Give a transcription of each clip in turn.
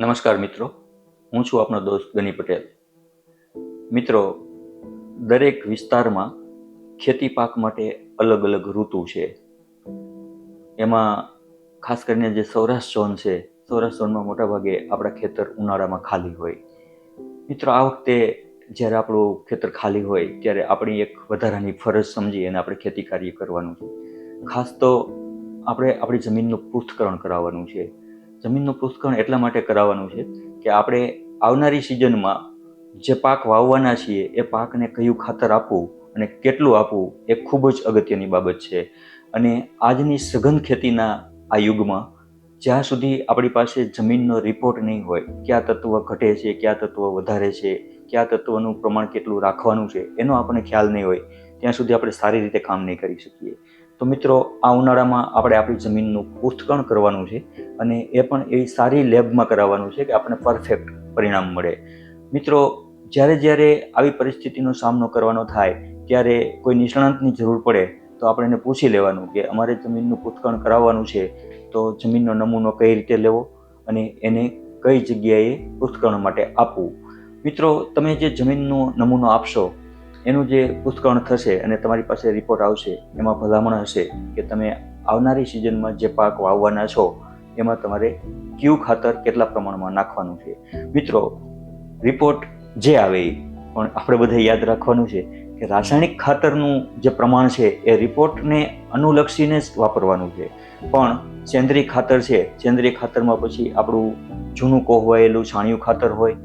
નમસ્કાર મિત્રો. હું છું આપનો દોસ્ત ગની પટેલ. મિત્રો, દરેક વિસ્તારમાં ખેતી પાક માટે અલગ અલગ ઋતુ છે. એમાં ખાસ કરીને જે સૌરાષ્ટ્ર ઝોન છે, સૌરાષ્ટ્ર ઝોનમાં મોટાભાગે આપણા ખેતર ઉનાળામાં ખાલી હોય. મિત્રો, આ વખતે જ્યારે આપણું ખેતર ખાલી હોય, ત્યારે આપણી એક વધારાની ફરજ સમજી અને આપણે ખેતી કાર્ય કરવાનું છે. ખાસ તો આપણે આપણી જમીનનું પૃથ્થકરણ કરાવવાનું છે. જમીનનું પૃથ્થકરણ એટલા માટે કરાવવાનું છે કે આપણે આવનારી સિઝનમાં જે પાક વાવવાના છીએ, એ પાકને કયું ખાતર આપવું અને કેટલું આપવું એ ખૂબ જ અગત્યની બાબત છે. અને આજની સઘન ખેતીના આ યુગમાં જ્યાં સુધી આપણી પાસે જમીનનો રિપોર્ટ નહીં હોય, કયા તત્વ ઘટે છે, કયા તત્વ વધારે છે, કયા તત્વનું પ્રમાણ કેટલું રાખવાનું છે, એનો આપણને ખ્યાલ નહીં હોય, ત્યાં સુધી આપણે સારી રીતે કામ નહીં કરી શકીએ. તો મિત્રો, આ ઉનાળામાં આપણે આપણી જમીનનું પૂથકણ કરવાનું છે અને એ પણ એવી સારી લેબમાં કરાવવાનું છે કે આપણને પરફેક્ટ પરિણામ મળે. મિત્રો, જ્યારે જ્યારે આવી પરિસ્થિતિનો સામનો કરવાનો થાય, ત્યારે કોઈ નિષ્ણાંતની જરૂર પડે, તો આપણે એને પૂછી લેવાનું કે અમારે જમીનનું પૂથકણ કરાવવાનું છે, તો જમીનનો નમૂનો કઈ રીતે લેવો અને એને કઈ જગ્યાએ પૂથકણ માટે આપવું. મિત્રો, તમે જે જમીનનો નમૂનો આપશો એનું જે પૃથ્થકરણ થશે અને તમારી પાસે રિપોર્ટ આવશે, એમાં ભલામણ હશે કે તમે આવનારી સિઝનમાં જે પાક વાવવાના છો, એમાં તમારે કયું ખાતર કેટલા પ્રમાણમાં નાખવાનું છે. મિત્રો રિપોર્ટ જે આવે પણ આપણે બધે યાદ રાખવાનું છે કે રાસાયણિક ખાતરનું જે પ્રમાણ છે, એ રિપોર્ટને અનુલક્ષીને જ વાપરવાનું છે. પણ સેન્દ્રિય ખાતર છે, સેન્દ્રિય ખાતરમાં પછી આપણું જૂનું કોહવાયેલું છાણિયું ખાતર હોય,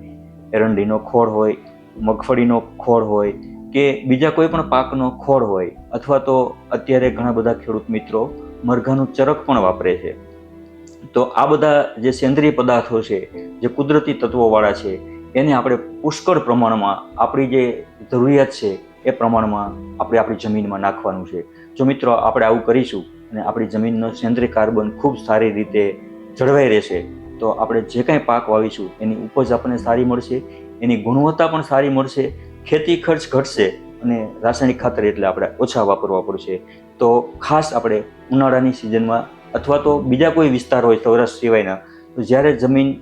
એરંડીનો ખોળ હોય, મગફળીનો ખોળ હોય કે બીજા કોઈ પણ પાકનો ખોળ હોય અથવા તો અત્યારે ઘણા બધા ખેડૂત મિત્રો મરઘાનું ચરક પણ વાપરે છે. તો આ બધા જે સેન્દ્રિય પદાર્થો છે, જે કુદરતી તત્વોવાળા છે, એને આપણે પુષ્કળ પ્રમાણમાં આપણી જે જરૂરિયાત છે એ પ્રમાણમાં આપણે આપણી જમીનમાં નાખવાનું છે. જો મિત્રો આપણે આવું કરીશું અને આપણી જમીનનો સેન્દ્રિય કાર્બન ખૂબ સારી રીતે જળવાઈ રહેશે, તો આપણે જે કાંઈ પાક વાવીશું એની ઉપજ આપણને સારી મળશે, એની ગુણવત્તા પણ સારી મળશે ખેતી ખર્ચ ઘટશે અને રાસાયણિક ખાતર એટલે આપણે ઓછા વાપરવા પડશે. તો ખાસ આપણે ઉનાળાની સિઝનમાં અથવા તો બીજા કોઈ વિસ્તાર હોય સૌરાષ્ટ્ર સિવાયના, તો જ્યારે જમીન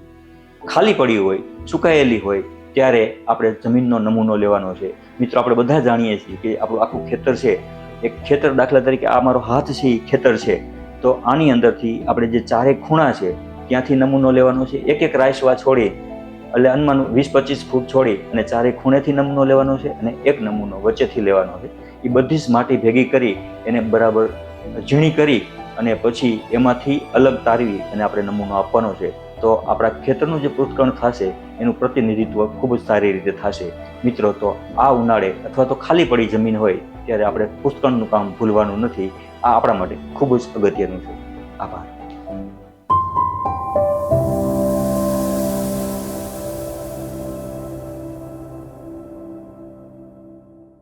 ખાલી પડી હોય, સુકાયેલી હોય, ત્યારે આપણે જમીનનો નમૂનો લેવાનો છે. મિત્રો, આપણે બધા જાણીએ છીએ કે આપણું આખું ખેતર છે. એક ખેતર દાખલા તરીકે આ મારો હાથ છે, એ ખેતર છે. તો આની અંદરથી આપણે જે ચારે ખૂણા છે, ત્યાંથી નમૂનો લેવાનો છે. એક એક રાયસવા છોડી એટલે અનુમાન વીસ પચીસ ફૂટ છોડી અને ચારે ખૂણેથી નમૂનો લેવાનો છે અને એક નમૂનો વચ્ચેથી લેવાનો છે. એ બધી જ માટી ભેગી કરી એને બરાબર ઝીણી કરી અને પછી એમાંથી અલગ તારવી અને આપણે નમૂનો આપવાનો છે. તો આપણા ખેતરનું જે પૃથ્થકરણ થશે, એનું પ્રતિનિધિત્વ ખૂબ જ સારી રીતે થશે. મિત્રો, તો આ ઉનાળે અથવા તો ખાલી પડી જમીન હોય, ત્યારે આપણે પૃથ્થકરણનું કામ ભૂલવાનું નથી. આ આપણા માટે ખૂબ જ અગત્યનું છે. આભાર.